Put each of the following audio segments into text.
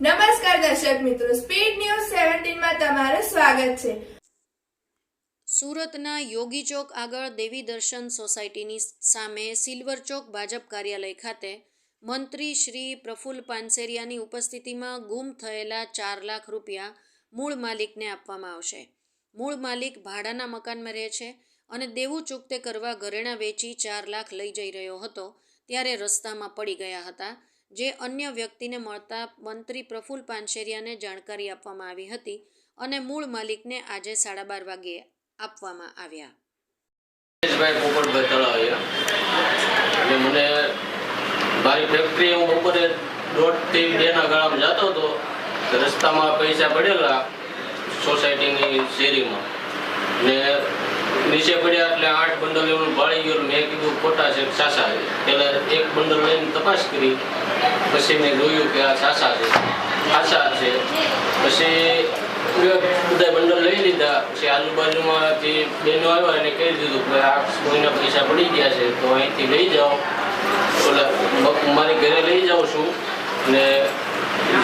નમસ્કાર દર્શક મિત્રો સ્પીડ ન્યૂઝ સેવન્ટીનમાં તમારું સ્વાગત છે. સુરતના યોગી ચોક આગળ દેવી દર્શન સોસાયટીની સામે સિલ્વર ચોક ભાજપ કાર્યાલય ખાતે મંત્રી શ્રી પ્રફુલ્લ પાનસેરિયાની ઉપસ્થિતિમાં ગુમ થયેલા ચાર લાખ રૂપિયા મૂળ માલિકને આપવામાં આવશે. મૂળ માલિક ભાડાના મકાનમાં રહે છે અને દેવું ચૂકતે કરવા ઘરેણાં વેચી ચાર લાખ લઈ જઈ રહ્યો હતો, ત્યારે રસ્તામાં પડી ગયા હતા. જે અન્ય વ્યક્તિને મળતા મંત્રી પ્રફુલ્લ પાનશેરિયાને જાણકારી આપવામાં આવી હતી અને મૂળ માલિકને આજે સાડા બાર વાગ્યે આપવામાં આવ્યા. મને મારી ફેક્ટરી હું બપોરે દોઢથી બેના ગાળામાં જતો હતો રસ્તામાં પૈસા પડેલા સોસાયટીની શેરીમાં. ને નીચે પડ્યા એટલે આઠ બંડલ એવું ભાળી ગયું મેં કીધું ખોટા છે સાસા છે. એટલે એક બંડલ લઈને તપાસ કરી. પછી મેં જોયું કે આ સાસા છે. સાસા છે. પછી બધા બંડલ લઈ લીધા. પછી આજુબાજુમાંથી બહેનો આવ્યા એને કહી દીધું કે આ કોઈના પૈસા પડી ગયા છે, તો અહીંથી લઈ જાઓ. ઓલા મારી ઘરે લઈ જાઉં છું ને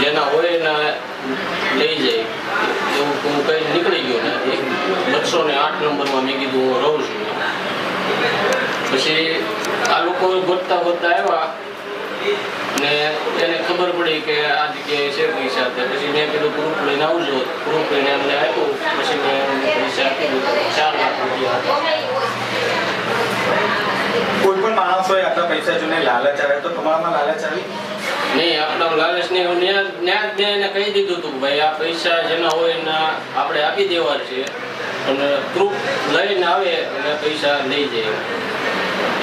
જેના હોય એના લઈ જાય. એવું હું કહી નીકળી ગયો ને એક બસો ને આઠ નંબરમાં મેં કીધું હું રહું છું પછી આ લોકો ગોતતા ગોતતા આવ્યા ને એને ખબર પડી કે આ જગ્યાએ છે પૈસા તે પછી મેં કીધું પ્રૂફ લઈને આવજો. પ્રૂફ લઈને એમને આપ્યું. પછી મેં એમને પૈસા આપી દીધા ચાર લાખ રૂપિયા. કોઈ પણ માણસ હોય આપણા પૈસા જોઈને લાલચ આવે તો તમારામાં લાલચ આવી? નહીં આપણા લાલચ નહીં હું ન્યા ન્યા જ મેં એને કહી દીધું હતું ભાઈ આ પૈસા જેના હોય એના આપણે આપી દેવા છે. અને પ્રૂફ લઈને આવે અને પૈસા લઈ જાય.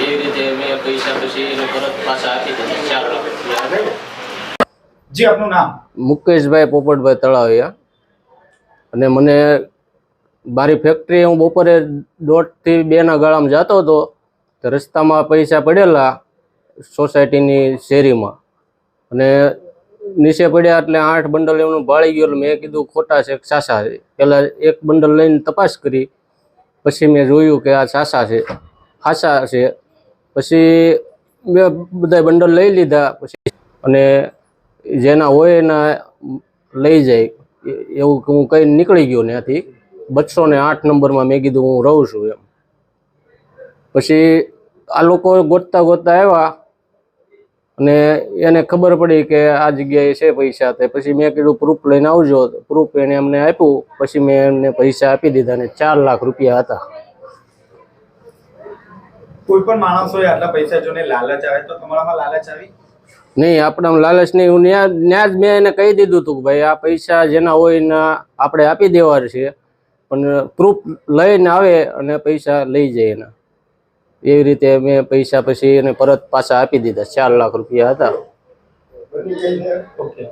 એવી રીતે મેં પૈસા પછી એને પરત પાછા આપી દીધા. ચાર લાખ રૂપિયા. જી આપનું નામ? મુકેશભાઈ પોપટભાઈ તળાવિયા. અને મને મારી ફેક્ટરી હું બપોરે દોઢથી બેના ગાળામાં જતો હતો. તો રસ્તામાં પૈસા પડેલા સોસાયટીની શેરીમાં. અને નીચે પડ્યા એટલે આઠ બંડલ એનું ભાળી ગયું એટલે મેં કીધું ખોટા છે સાસા છે. પહેલાં એક બંડલ લઈને તપાસ કરી. પછી મેં જોયું કે આ સાસા છે. ખાસા છે. પછી મેં બધા બંડલ લઈ લીધા, પછી અને જેના હોય એના લઈ જાય. એવું હું કઈ નીકળી ગયો ત્યાંથી. બસો ને આઠ નંબરમાં મેં કીધું હું રહું છું એમ. પછી આ લોકો ગોતતા ગોતતા આવ્યા. અને એને ખબર પડી કે આ જગ્યાએ છે પૈસા તે. પછી મેં કીધું પ્રૂફ લઈને આવજો. પ્રૂફ એને અમને આપ્યું. પછી મેં એમને પૈસા આપી દીધા ને ચાર લાખ રૂપિયા હતા. કોઈ પણ માણસોએ આટલા પૈસા જોને લાલચ આવે તો તમારામાં લાલચ આવી? નહીં આપણે લાલચ નહીં. હું ન્યા જ મેં એને કહી દીધું હતું કે ભાઈ આ પૈસા જેના હોય એના આપણે આપી દેવા છે પણ પ્રૂફ લઈને આવે અને પૈસા લઈ જાય એના. એવી રીતે મેં પૈસા પછી એને પરત પાછા આપી દીધા. ચાર લાખ રૂપિયા હતા. ઓકે.